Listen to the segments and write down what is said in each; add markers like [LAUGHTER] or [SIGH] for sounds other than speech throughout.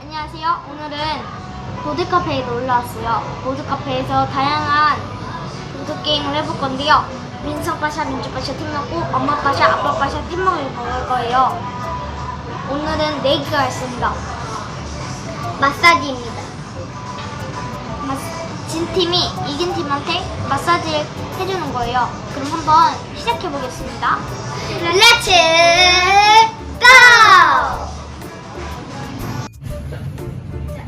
안녕하세요. 오늘은 보드카페에 놀러 왔어요. 보드카페에서 다양한 보드게임을 해볼 건데요. 민성빠샤, 민주빠샤 팀 먹고 엄마빠샤, 아빠빠샤 팀 먹을 거예요. 오늘은 내기가 있습니다. 마사지입니다. 진 팀이 이긴 팀한테 마사지를 해주는 거예요. 그럼 한번 시작해 보겠습니다. 고! 자,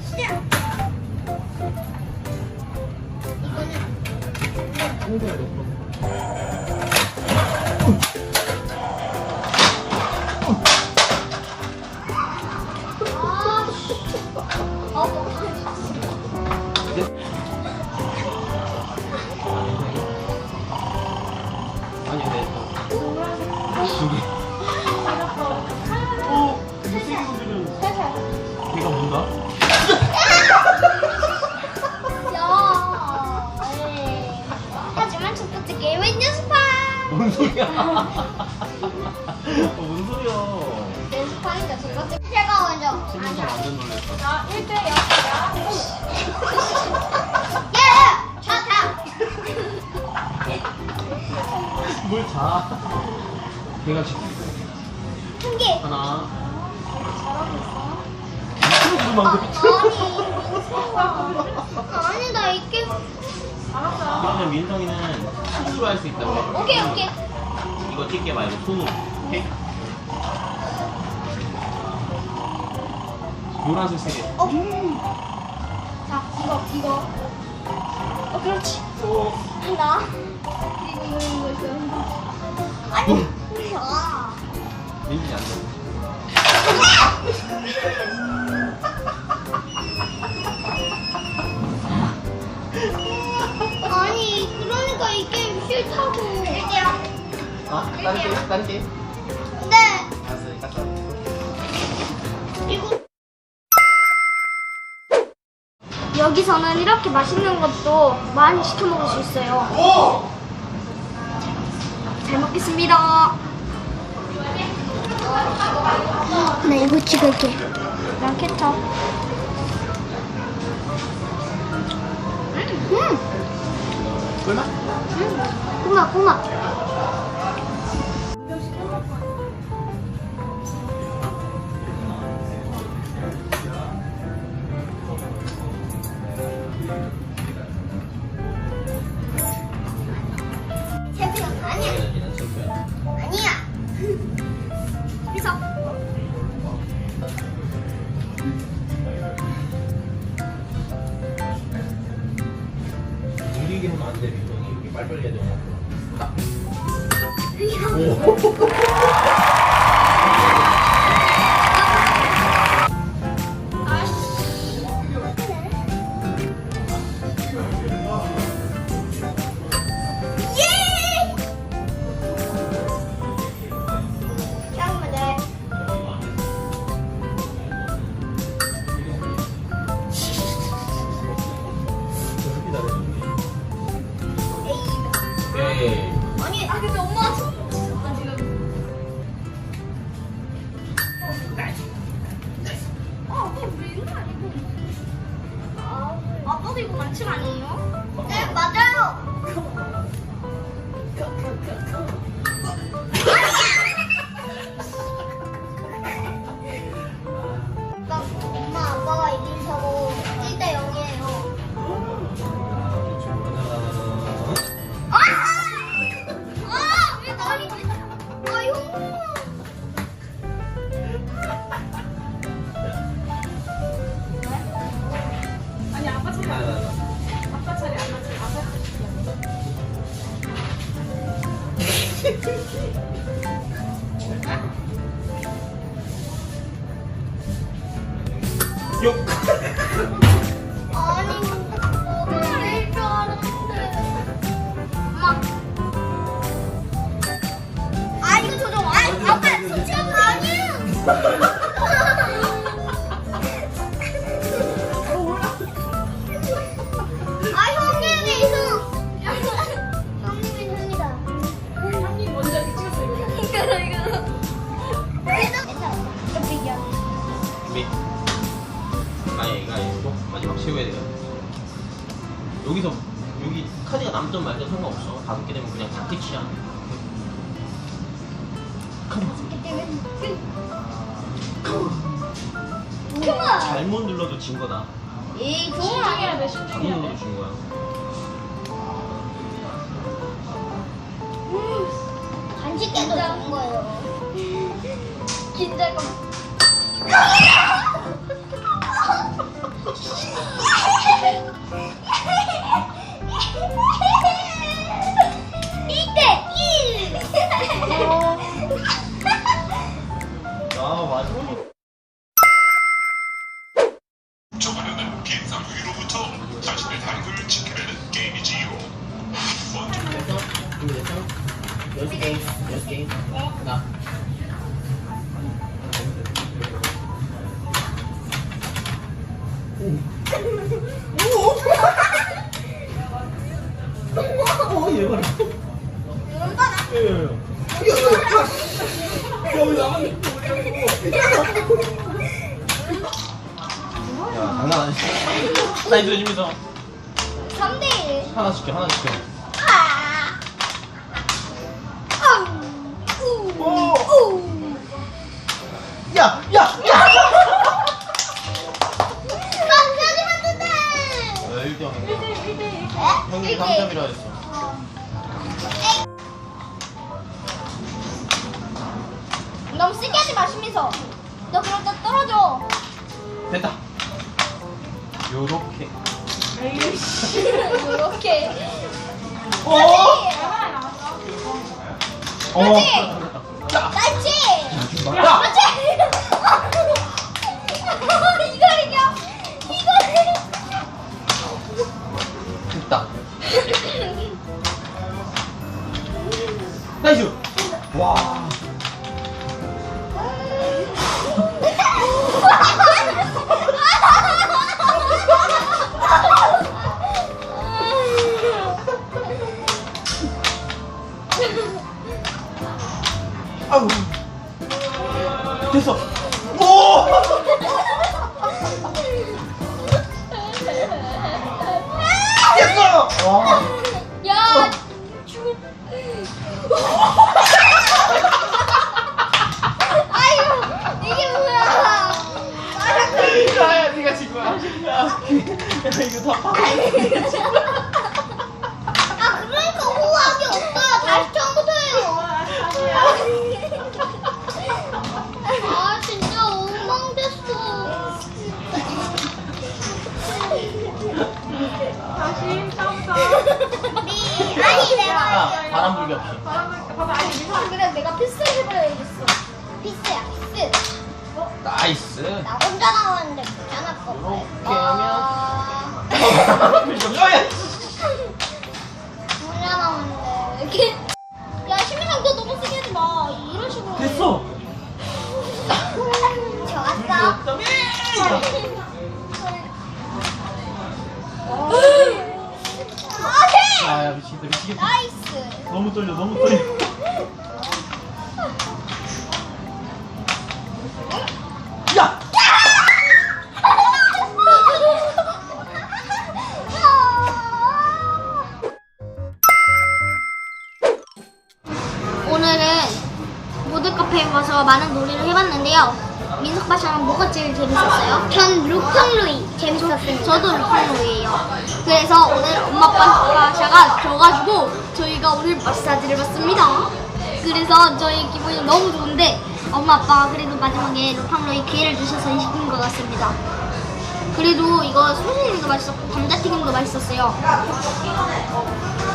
시 야, 에이. 하지만 첫 번째 게임은 연습판. 뭔 소리야? 어, 뭔 소리야? 연습판이다. 첫 번째. 제가 먼저. 신문사 완전 놀랬어. 자, 1대 0이야. 예! 좋다. 뭘 자? 걔가 지금 한 개. 하나. 방금 아니, 나 이게. 그러면 민성이는 실수로 할 수 있다고. 오케이, 오케이. 이거 찢게 말고 손으로. 오케이? 노란색 세 개. 어. 자, 이거, 이거. 어, 그렇지. 하나. 이거, 이거, 이거, 이거. 아니, 야. 민지 안 돼. [LAUGHS] 일게요. 어? 다른 게? 다른 게? 네. 알았어, 갔다. 이거. 여기서는 이렇게 맛있는 것도 많이 시켜 먹을 수 있어요. 잘 먹겠습니다. 네, 이거 찍을게. 난 케첩. 음, 얼마? 음, 콩맛, 콩 お [LAUGHS] お 이거 만침 아니에요? 네, 맞아요. 욕. 아니, 뭐가 될줄 알았는데. 엄마. 아, 이거 조정. 아, 아빠, 솔직히 아니에요. [LAUGHS] 아예 가위바위보. 마지막 최후의 대결. 여기서 여기 카드가 남든 말든 상관없어. 다섯 개 되면 그냥 다 끝이야. 그만. 잘못 눌러도 진 거다. 이 좋아. 신중해야 돼, 잘못 신중해야 돼. 눌러도 진 거야. 간식게도 좋은 거예요. [LAUGHS] 긴장감. フフフフ。 장난 아니야. 나이스 조심해서. 3대 1. 하나 시켜, 하나 시켜. 아. 아우. 우. 오. 우. 야, 야, 야! 감사합니다, 만든다. 어, 1대 0. 1대1, 1대1. 에? 형님 이게- 3점이라 했어. 너무 세게 하지 마시면서. 너 그러다 떨어져. 됐다. 요렇게. 이렇게. 어? 어. 야, 그렇지. 야, 그렇지. 됐어. 와. 야. 죽을. 아이고 이게 뭐야? 야야 네가 진 거야. 야, 야 이거 다 파고. 아 그러니까 호흡이 없어요. 다시 처음부터 해요. 아 진짜 엉망됐어. 다시 처음부터. 미 아니 내가 야 바람 불기 없이. 바람 불 봐봐, 아니, 미사. 그래 내가 피스를 해버려야겠어. 피스야 피스. 나이스. 나 혼자 나왔는데 괜찮았고. 이렇게 하면. [LAUGHS] 아, 야야. 혼자 나왔는데 이렇게. 야 시민상 너 너무 세게 하지 마. 이런 식으로. 됐어. 좋았어. 오케이. 야야 미치겠다 미치겠다. 나이스. 너무 떨려 너무 떨려. 많은 놀이를 해봤는데요. 민석 바샤는 뭐가 제일 재밌었어요? 전 루팡루이 재밌었어요. 저도 루팡루이예요. 그래서 오늘 엄마 바샤가 져가지고 저희가 오늘 마사지를 받습니다. 그래서 저희 기분이 너무 좋은데 엄마 아빠가 그래도 마지막에 루팡루이 기회를 주셔서 이긴 것 같습니다. 그래도 이거 소시지도 맛있었고 감자튀김도 맛있었어요.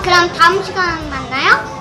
그럼 다음 시간 만나요.